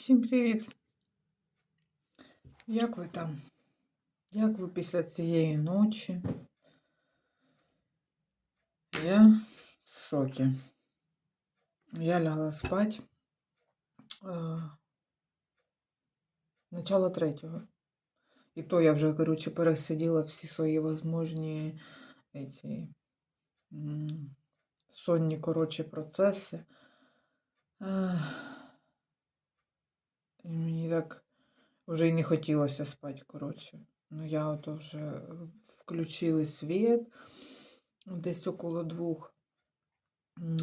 Всім привіт! Як ви там? Як ви після цієї ночі? Я в шокі. Я лягла спать. Е, начало третього. І то я вже, коротше, пересиділа всі свої возможні эти, сонні, коротше, процеси. Ех. І мені так вже й не хотілося спати, коротше. Ну, я ото вже включили світ десь около двох.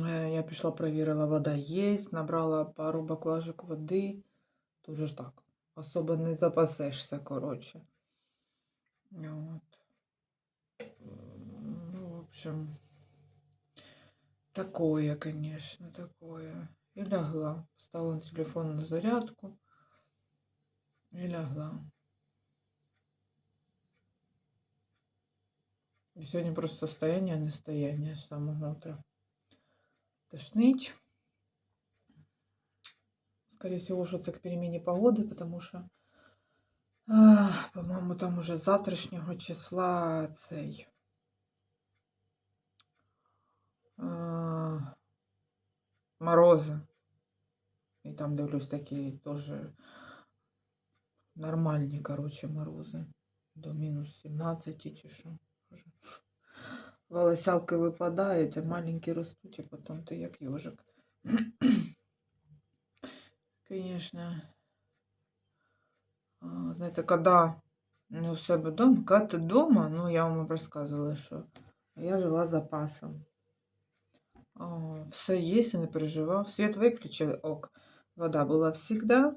Е, Я пішла, перевірила, вода є, набрала пару баклажок води. Дуже ж так. Особо не запасешся, коротше. От. Ну, в общем, такое, конечно, такое. И лягла. Поставила телефон на зарядку. И лягла. И сегодня просто состояние, а не стояние с самого утра. Тошнить. Скорее всего, что к перемене погоды, потому что, по-моему, там уже з завтрашнього числа цей. а, Морози. І там дивлюсь такі теж нормальні, коротше, морози. До мінус 17 чи що. Волосявки випадають, а маленькі ростуть, а потім ти як йожик. А, Знаєте, коли не у себе вдома, коли ти вдома, ну я вам розказувала, що я жила запасом. Все є, не переживав. Світ виключили, ок. Вода була завжди.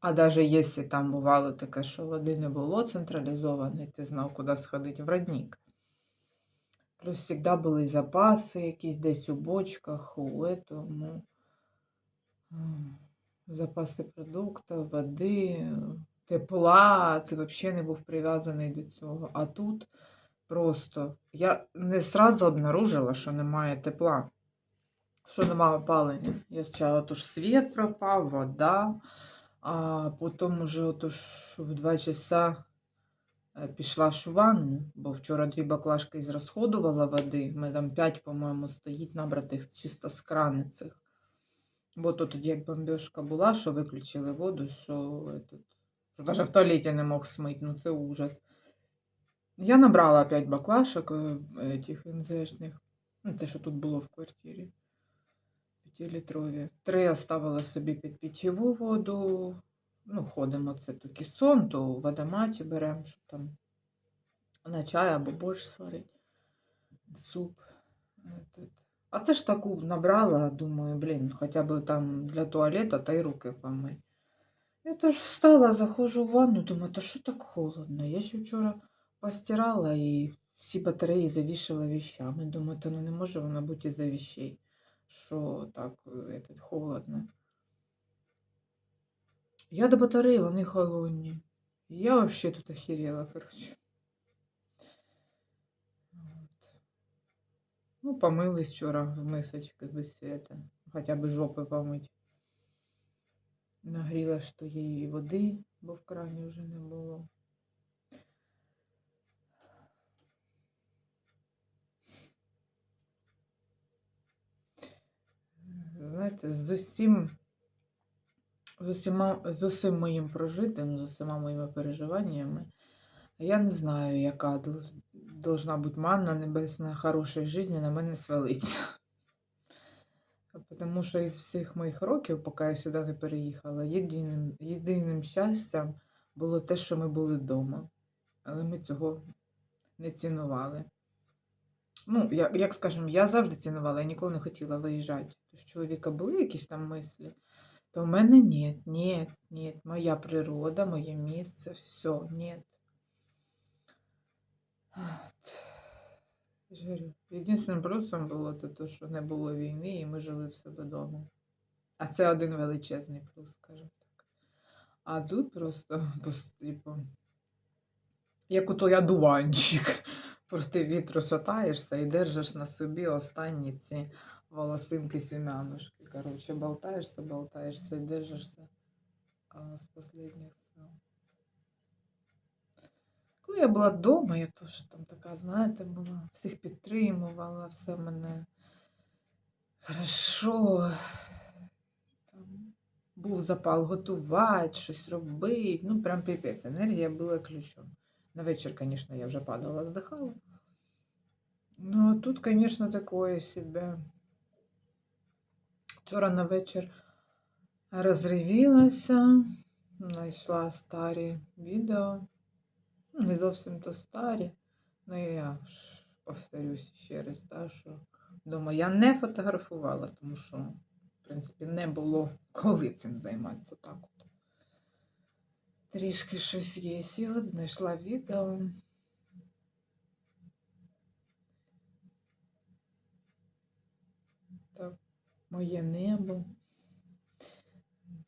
А даже якщо там бувало таке, що води не було централізованої, ти знав, куди сходити в родник. Плюс завжди були запаси якісь десь у бочках, у этому. Запаси продуктів, води, тепла, ти взагалі не був прив'язаний до цього. А тут просто я не сразу обнаружила, що немає тепла, що немає опалення. Я спочатку світ пропав, вода, а потім уже отож в 2 часа е, пішла у ванну, бо вчора дві баклажки зрозходувала води. Ми там 5, по-моєму, стоїть набратих чисто з крани цих. Бо то тоді як бомбежка була, що виключили воду, що, що навіть в туалеті не мог смити, ну це ужас. Я набрала 5 баклашок е, этих НЗшних, ну те, що тут було в квартирі. 5-літрові. Три оставила собі під питьєву воду. Ну, ходимо, це то кісон, то в водоматі беремо, щоб там на чай або борщ сварити. Суп. А це ж таку набрала, думаю, блін, хоча б там для туалета та й руки помий. Я теж встала, заходжу в ванну, думаю, та що так холодно? Я ще вчора постирала і всі батареї завішала вещами. Думаю, та ну не може воно бути із-за вещей, що так е, этот, холодно. Я до батареї, вони холодні. Я вообще тут охерела, короче. От. Ну, помились вчора в мисочки без света. Хоча б жопи помить. Нагріла ж тієї води, бо в крані вже не було. Знаєте, з усім, з усіма, з усім моїм прожитим, з усіма моїми переживаннями, я не знаю, яка должна бути манна небесна хорошої житті на мене свалиться. Тому що із всіх моїх років, поки я сюди не переїхала, єдиним, єдиним щастям було те, що ми були вдома. Але ми цього не цінували. Ну, як, як скажемо, я завжди цінувала, я ніколи не хотіла виїжджати. Тож чоловіка були якісь там мислі, то в мене ні, ні, ні, моя природа, моє місце, все, ні. Єдинственним плюсом було це те, що не було війни, і ми жили в себе вдома. А це один величезний плюс, скажімо так. А тут просто, просто типу, як ото я дуванчик. Просто вітру шатаєшся і держиш на собі останні ці волосинки семянушки. Короче, болтаешься, болтаешься и держишься а, з последних сил. Коли я була вдома, я теж там така, знаєте, була, всіх підтримувала, все мене хорошо. Там був запал готувати, щось робити. Ну, прям піпець. Енергія була ключом. На вечір, звісно, я вже падала, здихала. Ну, а тут, звісно, такое себе. Вчора на вечір розривілася, знайшла старі відео. Ну, не зовсім то старі. Ну, я ж повторюсь ще раз, да, що вдома я не фотографувала, тому що, в принципі, не було коли цим займатися так. Трішки щось є. І от знайшла відео. Так, моє небо,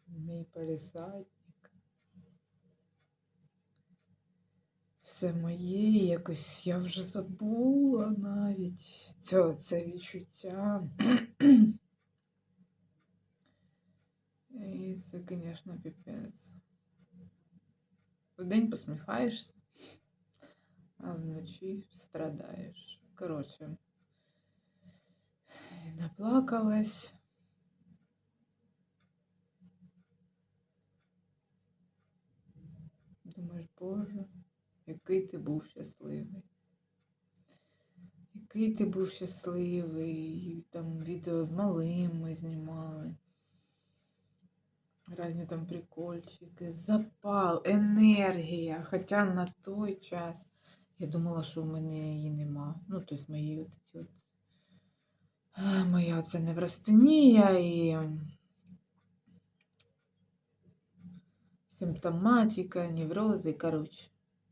мій палісадник. Все моє, якось я вже забула навіть це, це відчуття. І це, звісно, піпець. Вдень посміхаєшся, а вночі страдаєш. Коротше, наплакалась. Думаєш, Боже, який ти був щасливий. Який ти був щасливий, там відео з малим ми знімали. Разні там прикольчики, запал, енергія. Хоча на той час я думала, що в мене її нема. Ну, тобто мої от ці от моя оця неврастенія і симптоматика, неврози, коротше.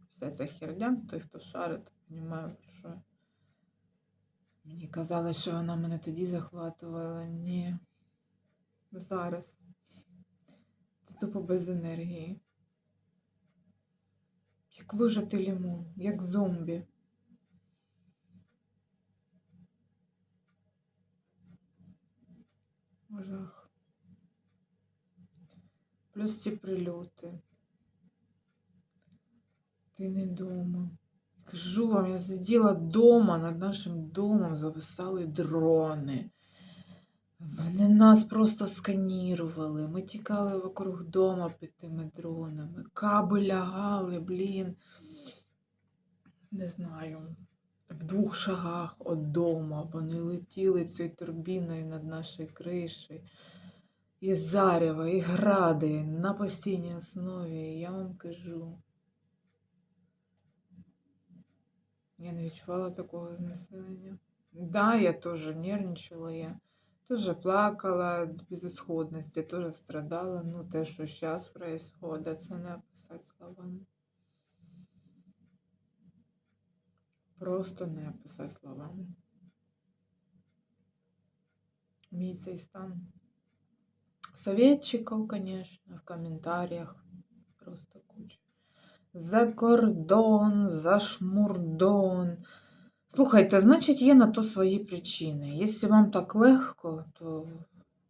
Вся ця херня, той, хто шарить, розумію, що мені казалось, що вона мене тоді захватувала. Ні. Зараз. Тупо без енергії. Як вижатий лимон, як зомбі. Жах. Плюс ці прильоти. Ти не дома. Кажу вам, я сиділа дома, над нашим домом зависали дрони. Вони нас просто сканірували. Ми тікали вокруг дома під тими дронами. Каби лягали, блін. Не знаю. В двох шагах від дома. Вони летіли цією турбіною над нашою кришею. І зарева, і гради на постійній основі. Я вам кажу. Я не відчувала такого знесилення. Да, я тоже нервничала, я тоже плакала от безысходности, тоже страдала. Ну, те, що зараз происходит, це не описати словами. Просто не описати словами. Мій цей стан. Советчиков, конечно, в комментариях просто куча. За кордон, за шмурдон. Слухайте, значить, є на то свої причини. Якщо вам так легко, то,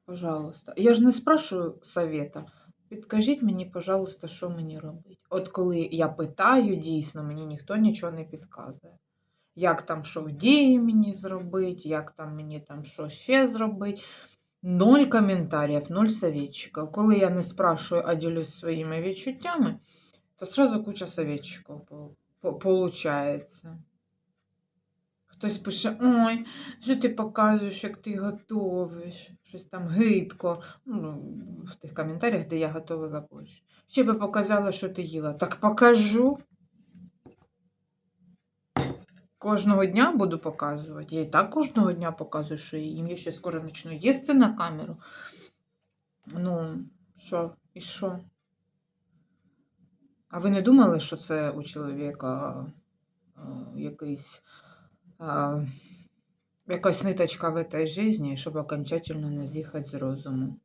пожалуйста. Я ж не спрашую совета. Підкажіть мені, пожалуйста, що мені робити. От коли я питаю, дійсно, мені ніхто нічого не підказує. Як там що в дії мені зробити, як там мені там що ще зробити. Ноль коментарів, ноль советчиків. Коли я не спрашую, а ділюсь своїми відчуттями, то сразу куча по- получається. Хтось пише, ой, що ти показуєш, як ти готовиш, щось там гидко. Ну, в тих коментарях, де я готувала борщ. Ще би показала, що ти їла. Так покажу. Кожного дня буду показувати. Я і так кожного дня показую, що я їм. Я ще скоро почну їсти на камеру. Ну, що, і що? А ви не думали, що це у чоловіка а, якийсь, якась ниточка в этой житті, щоб окончательно не з'їхати з розуму?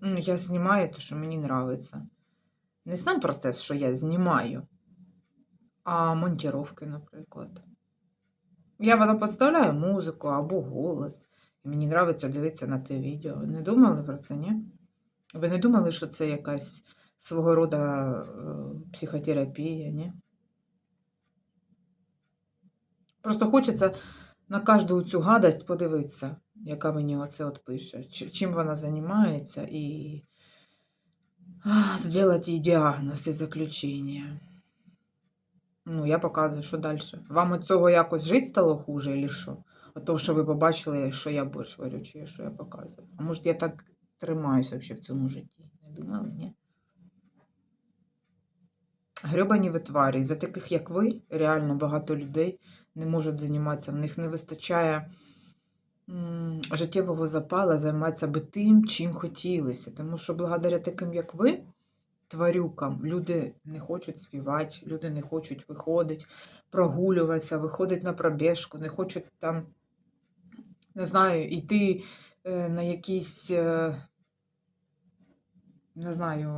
Ну, я знімаю те, що мені подобається. Не сам процес, що я знімаю, а монтировки, наприклад. Я воно підставляю музику або голос. І мені подобається дивитися на те відео. Не думали про це, ні? Ви не думали, що це якась свого роду е, психотерапія, ні? Просто хочеться на кожну цю гадость подивитися, яка мені оце от пише, чим вона займається, і зробити їй діагноз і заключення. Ну, я показую, що далі. Вам від цього якось жити стало хуже, чи що? От того, що ви побачили, що я борщ варю, чи що я показую. А може, я так тримаюся взагалі в цьому житті? Не думали, ні? Гребані ви тварі. За таких, як ви, реально багато людей не можуть займатися. В них не вистачає життєвого запала займатися би тим, чим хотілося. Тому що благодаря таким, як ви, тварюкам, люди не хочуть співати, люди не хочуть виходити, прогулюватися, виходити на пробіжку, не хочуть там, не знаю, йти е, на якісь, е, не знаю,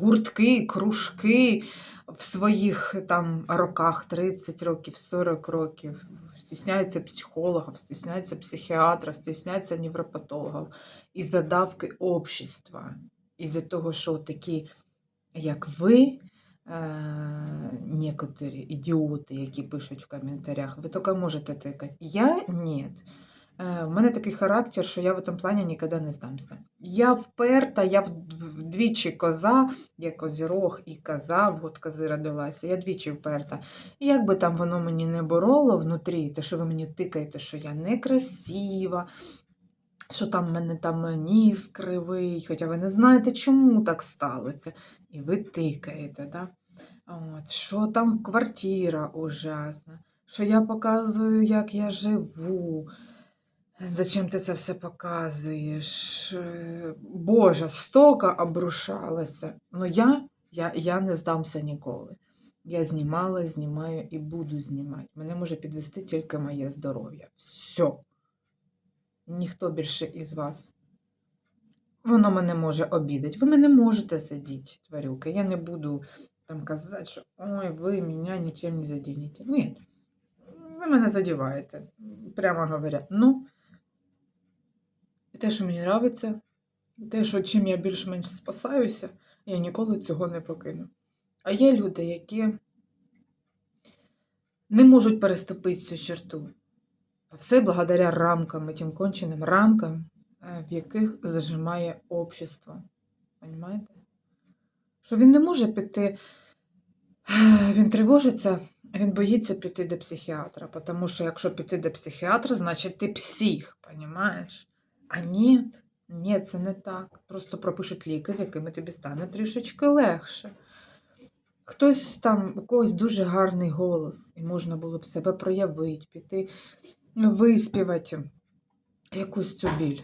гуртки, кружки в своїх там роках, 30 років, 40 років. Стісняються психологів, стісняються психіатра, стісняються невропатологів із-за давки общества, із-за того, що такі, як ви, е, некоторі ідіоти, які пишуть в коментарях, ви тільки можете тикати. Я ні. Е, У мене такий характер, що я в цьому плані ніколи не здамся. Я вперта, я вдвічі коза, я козірог і коза, от кози родилася, я двічі вперта. І як би там воно мені не бороло внутрі, те, що ви мені тикаєте, що я некрасива, що там в мене там ніс кривий, хоча ви не знаєте, чому так сталося. І ви тикаєте, да? От, що там квартира ужасна, що я показую, як я живу. Зачем ти це все показуєш? Е, Боже, стока обрушалася. Ну я, я, я не здамся ніколи. Я знімала, знімаю і буду знімати. Мене може підвести тільки моє здоров'я. Все. Ніхто більше із вас. Воно мене може обідати. Ви мене можете задіти, тварюки. Я не буду там казати, що ой, ви мене нічим не задінете. Ні. Ви мене задіваєте, прямо говоря. Ну, те, що мені подобається, те, що чим я більш-менш спасаюся, я ніколи цього не покину. А є люди, які не можуть переступити цю черту. Все благодаря рамкам, тим конченим рамкам, е, в яких зажимає общество. Понимаєте? Що він не може піти, е, він тривожиться, він боїться піти до психіатра, тому що якщо піти до психіатра, значить ти псих, понимаєш? А ні, ні, це не так. Просто пропишуть ліки, з якими тобі стане трішечки легше. Хтось там, у когось дуже гарний голос, і можна було б себе проявити, піти виспівати якусь цю біль.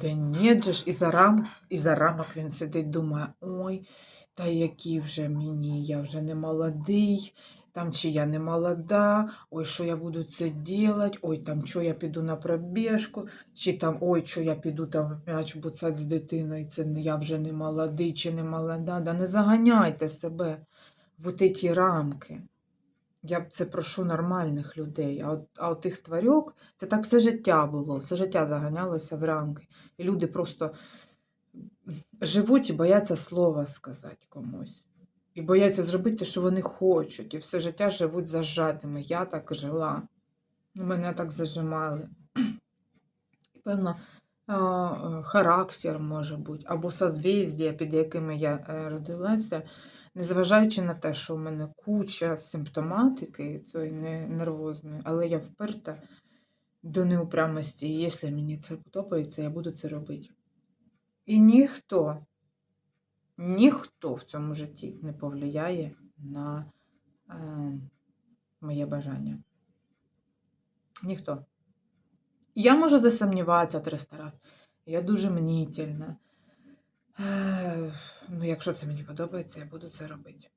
Де ні, ж, і за, рам, і за рамок він сидить, думає, ой, та які вже мені, я вже не молодий, там чи я не молода, ой, що я буду це делать, ой, там що я піду на пробіжку, чи там ой, що я піду там м'яч буцать з дитиною, це я вже не молодий чи не молода. Да не заганяйте себе в от ті рамки. Я це прошу нормальних людей. А от, а от тих тварюк, це так все життя було, все життя заганялося в рамки. І люди просто живуть і бояться слова сказати комусь. І бояться зробити, те, що вони хочуть. І все життя живуть зажатими. Я так жила. Мене так зажимали. Певно, характер може бути, або созвіздя, під якими я е, родилася, незважаючи на те, що у мене куча симптоматики цієї нервозної, але я вперта до неупрямості. І якщо мені це подобається, я буду це робити. І ніхто, ніхто в цьому житті не повлияє на е, моє бажання. Ніхто. Я можу засумніватися 300 разів. Я дуже мнітельна. Е, Ну, якщо це мені подобається, я буду це робити.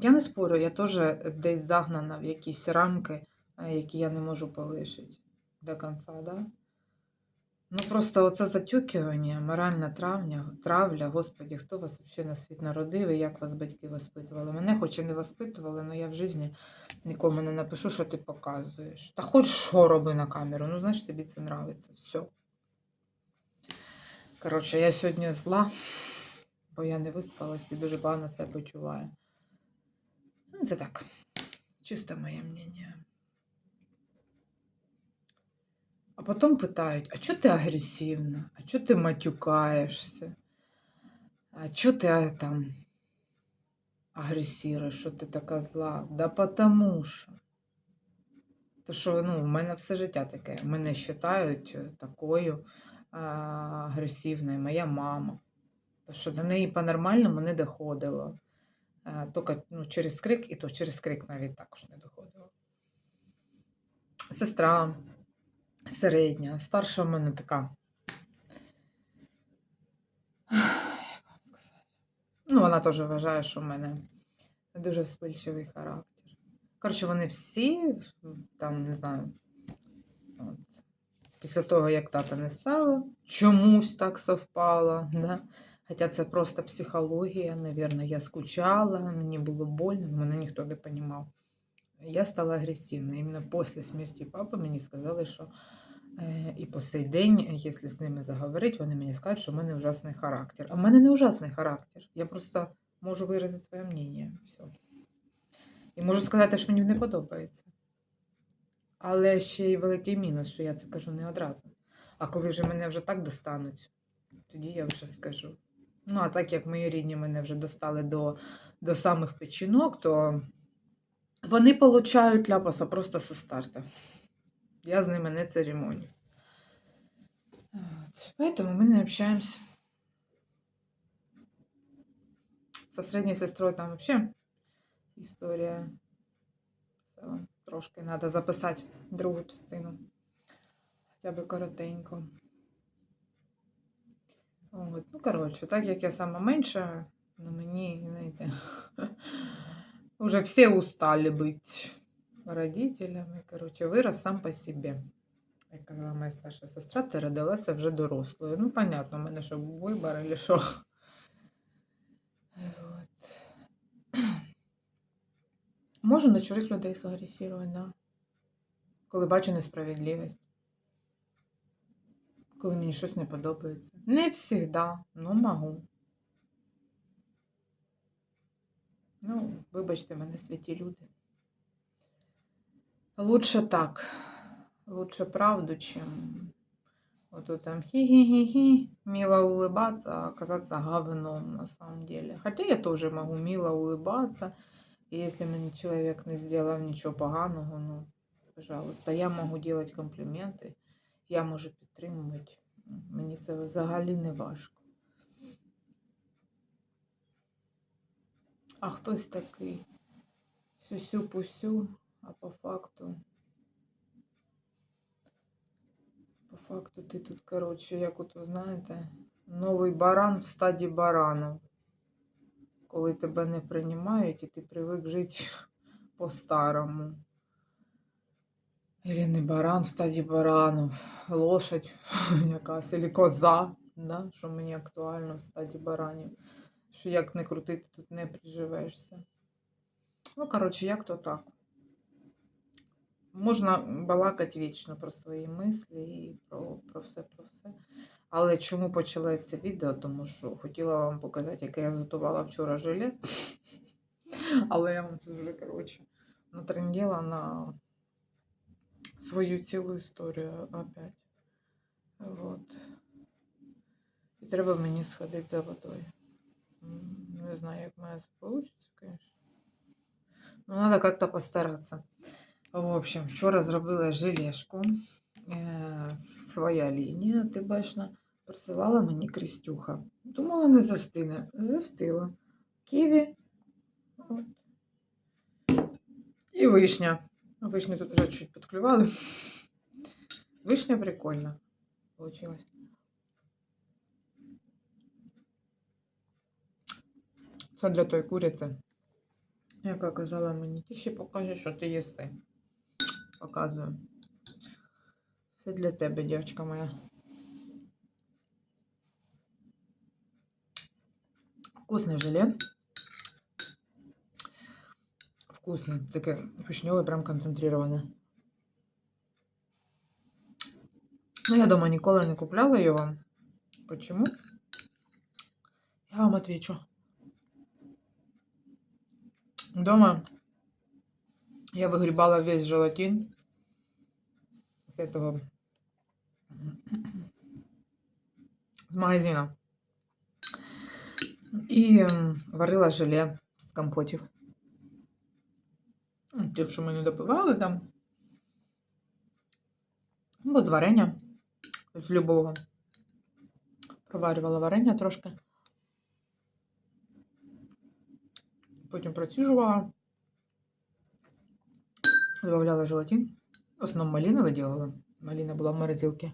Я не спорю, я теж десь загнана в якісь рамки, е, які я не можу полишити до кінця, да? Ну, просто оце затюкування, моральна травня, травля, Господі, хто вас взагалі на світ народив і як вас батьки воспитували? Мене хоч і не воспитували, але я в житті Нікому не напишу, що ти показуєш. Та хоч що роби на камеру, ну знаєш, тобі це нравиться. Все. Коротше, я сьогодні зла, бо я не виспалась і дуже погано себе почуваю. Ну, це так. Чисто моє мнение. А потім питають, а чого ти агресивна? А чого ти матюкаєшся? А чого ти а, там агресіруєш, що ти така зла? Да потому що. То що, ну, в мене все життя таке. Мене вважають е, такою а, агресивною, моя мама. То що до неї по-нормальному не доходило. А, Тільки ну, через крик, і то через крик навіть також не доходило. Сестра середня, старша в мене така. Ну, вона теж вважає, що в мене дуже вспильчивий характер. Коротше, вони всі, там, не знаю, от, після того, як тата не стало, чомусь так совпало. Да? Хоча це просто психологія, навірно, я скучала, мені було больно, мене ніхто не розумів. Я стала агресивною. Іменно після смерті папи мені сказали, що е, і по сей день, якщо з ними заговорити, вони мені скажуть, що в мене ужасний характер. А в мене не ужасний характер. Я просто можу виразити своє мнення. Все. І можу сказати, що мені не подобається. Але ще й великий мінус, що я це кажу не одразу. А коли вже мене вже так достануть, тоді я вже скажу. Ну, а так як мої рідні мене вже достали до, до самих печінок, то вони получають ляпаса просто со старту. Я з ними не церемонюсь. Поэтому мы не общаемся. Со средней сестрой там вообще історія. Трошки треба записати другу частину. Хоча б коротенько. От. Ну, коротше, так як я сама менша, ну мені, знаєте, уже всі устали бути родителями. Коротше, вирос сам по собі. Як казала моя старша сестра, ти родилася вже дорослою. Ну, понятно, в мене що вибір, або що. От. Можу на чужих людей загресувати, да. Коли бачу несправедливість. Коли мені щось не подобається. Не завжди, но можу. Ну, вибачте мене, святі люди. Лучше так. Лучше правду, чем вот там хи-хи-хи-хи, мило улыбаться, а оказаться говном на самом деле. Хотя я тоже могу мило улыбаться, и если мне человек не сделал ничего поганого, ну, пожалуйста, я можу делать компліменти, я можу підтримувати. Мені це взагалі не важко. А хтось такий сюсю-пусю, а по факту. По факту ти тут, коротше, як ото, знаєте, новий баран в стаді баранів. Коли тебе не приймають і ти привик жити по-старому. Или не баран в стаді баранів, лошадь якась, или коза, да? що мені актуально в стаді баранів. Що як не крутити, тут не приживешся. Ну, коротше, як то так. Можна балакати вічно про свої мислі і про, про все, про все. Але чому почала це відео? Тому що хотіла вам показати, яке я зготувала вчора желе. Але я вам тут вже, коротше, натренділа на свою цілу історію опять. Вот. І треба мені сходити за водою. М, Не знаю, як в мене це вийде, конечно. Ну, надо как-то постараться. В общем, вчора зробила желешку. Е, своя лінія тибешна. Присилала мені Крістюха. Думала, не застине. Застила. Ківі. От. І вишня. Ну, Вишню тут вже чуть підклювали. Вишня прикольна. Получилось. Це для тої куриці. Яка казала мені, ти ще покажеш, що ти їси. Показую. Все для тебе, дівчинка моя. Вкусне желе. Вкусно. Таке вишневе, прям концентроване. Ну, я дома ніколи не купляла його. Почему? Я вам отвечу. Дома я выгребала весь желатин с этого з магазина. І варила желе з компотів. Ті, що ми не допивали там. Або з варення. З любого. Проварювала варення трошки. Потім проціжувала. Добавляла желатин. В основному малинове делала. Малина була в морозилці.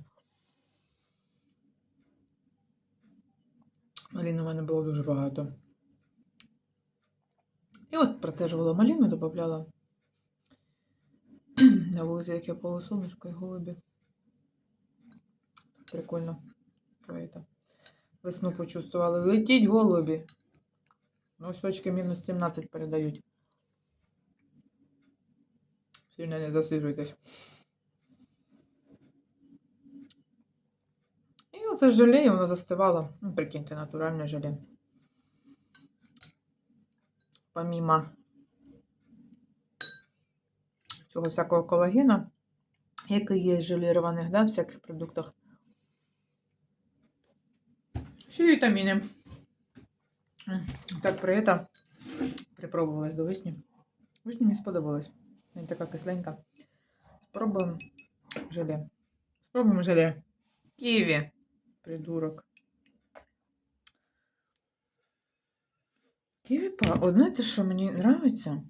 Маліни в мене було дуже багато. І от процежувала малину, додавала на вулиці яке полусонечко і голубі. Прикольно. Весну почувствували. Летіть голубі. Ну, сочки мінус 17 передають. Сильно не засижуйтесь. І оце желе, і воно застивало. Ну, прикиньте, натуральне желе. Помимо цього всякого колагена, який є в желірованих, да, всяких продуктах. Ще вітаміни. Так, при это припробувалась до вишні. Вишня мені сподобалась. Вона така кисленька. Спробуємо желе. Спробуємо желе. Києві. Придурок. Ківі па. От знаєте, що мені подобається?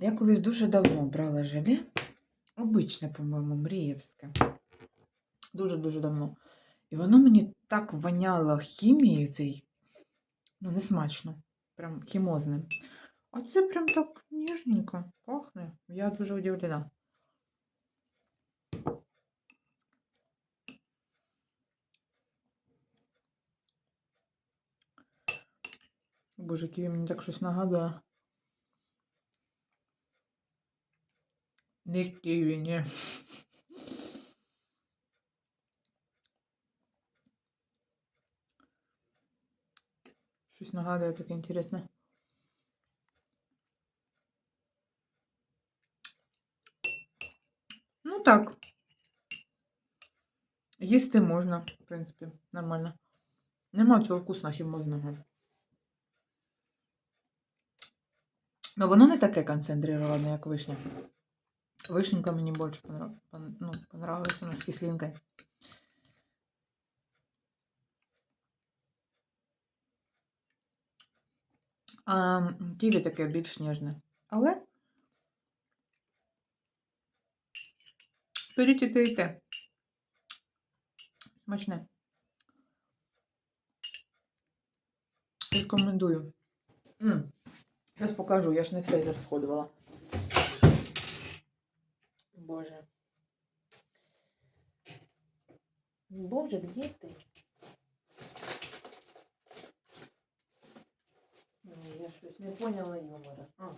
Я колись дуже давно брала желе. Обичне, по-моєму, мрієвське. Дуже-дуже давно. І воно мені так воняло хімією цей. Ну, не смачно. Прям хімозним. А це прям так ніжненько пахне. Я дуже удивлена. Боже, ківі мені так щось нагадує. Не ківі, ні. Щось нагадує таке інтересне. Ну так. Їсти можна, в принципі, нормально. Нема цього вкусного хімозного. Ну, воно не таке концентроване, як вишня. Вишенька мені більше ну, понравилась, вона з кислинкою. А ківі таке більш ніжне. Але беріть і те, і те. Смачне. Рекомендую. Зараз покажу, я ж не все розходувала. Боже. Боже, где ты? Я щось не поняла юмора. А.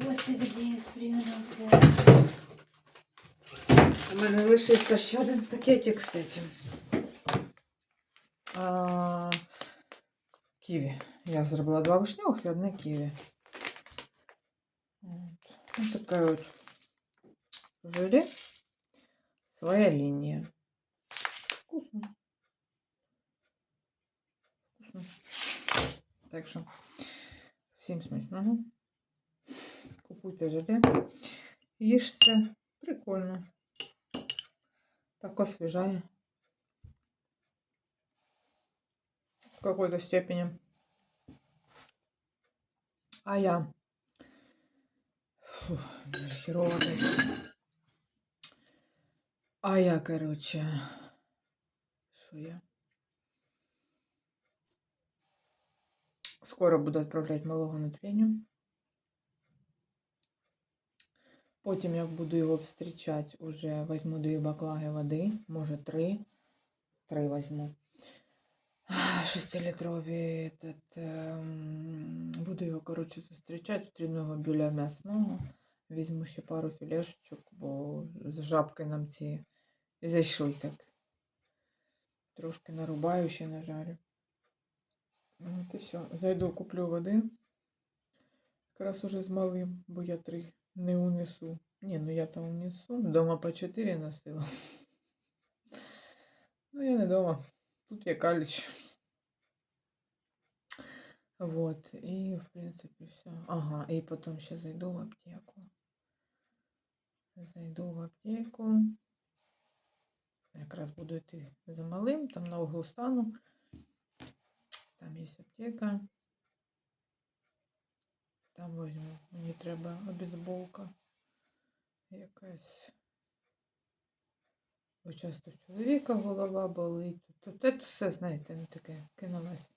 Вот ты где спрятался. У мене лишився ще один пакетик з цим. А, ківі. Я зробила два вишневих і одне ківі. От. Ось така от желе. Своя лінія. Так що всім смачного. Купуйте желе. Їжте. Прикольно. Так освежає. В какой-то степени. А я... Фу, даже херово. А я, короче... Что я? Скоро буду відправляти малого на тренінг. Потім, як буду його зустрічати, уже візьму дві баклаги води, може три. Три візьму. Шестилітрові. Ем, буду його, коротше, зустрічати. Зустріну його біля м'ясного. Візьму ще пару філешечок, бо з жабки нам ці зайшли так. Трошки нарубаю ще нажарю. От і все. Зайду, куплю води. Якраз уже з малим, бо я три не унесу. Ні, ну я там унесу. Дома по чотири носила. Ну, я не дома. Тут я каліч. Вот, і, в принципі, все. Ага, і потім ще зайду в аптеку. Зайду в аптеку. Якраз буду йти за малим, там на углу стану. Там є аптека. Там возьму. Мені треба обезболка. Якась. Бо часто чоловіка голова болить. Тут це все, знаєте, не таке кинулась.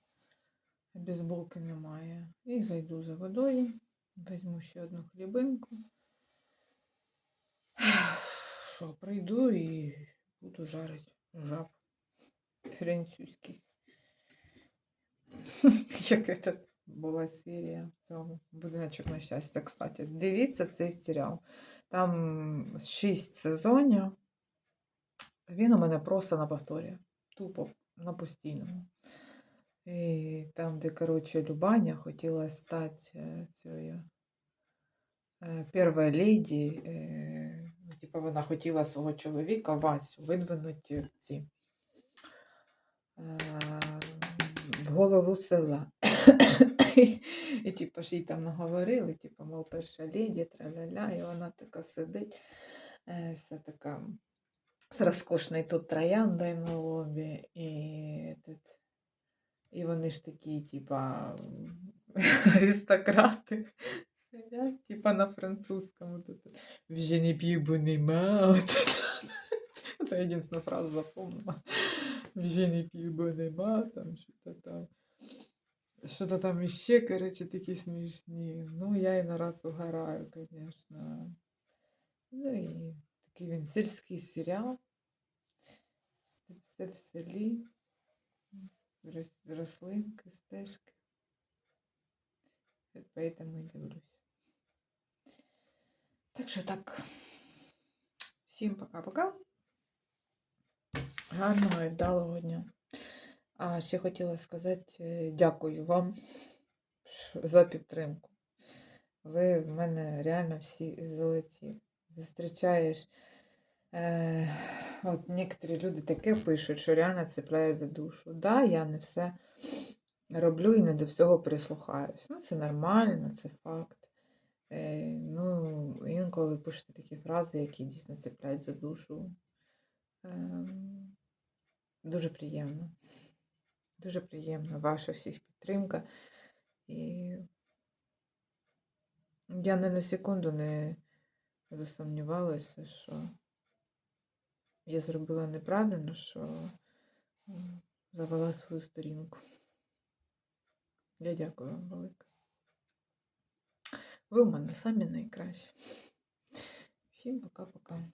Бейсболки немає. І зайду за водою. Візьму ще одну хлібинку. Що, прийду і буду жарити жаб французький. Як це була серія в цьому будиночок на щастя. Кстати, дивіться цей серіал. Там шість сезонів. Він у мене просто на повторі. Тупо на постійному. І там, де, коротше, Любаня хотіла стати е, цією е, першою леді. е, ну, Типу вона хотіла свого чоловіка Васю видвинути в ці в голову села. І, типу, ж їй там наговорили, типу, мов перша леді, траля-ля, і вона така сидить, е, вся така з розкошною тут трояндою на лобі, і, і вони ж такі, типа, аристократи. Сидять, типа на. Тут, «Je ne puis bonnement». Вот. Це єдина фраза запомнила. «Je ne puis bonnement», там що-то там. Що-то там іще, коротше, такі смішні. Ну, я і нараз угораю, звісно. Ну і такий він сільський серіал. Все в селі. Рослинки, стежки. Поэтому і дивлюсь. Так що так. Всім пока-пока. Гарного і вдалого дня. А ще хотіла сказати е, дякую вам за підтримку. Ви в мене реально всі золоті. Зустрічаєш. Е, от некоторі люди таке пишуть, що реально цепляє за душу. Да, я не все роблю і не до всього прислухаюсь. Ну, це нормально, це факт. Е, ну, інколи пишете такі фрази, які дійсно цепляють за душу. Ем, дуже приємно. Дуже приємно ваша всіх підтримка. І я не на секунду не засумнівалася, що я зробила неправильно, що завела свою сторінку. Я дякую вам велике. Ви у мене самі найкращі. Всім пока-пока.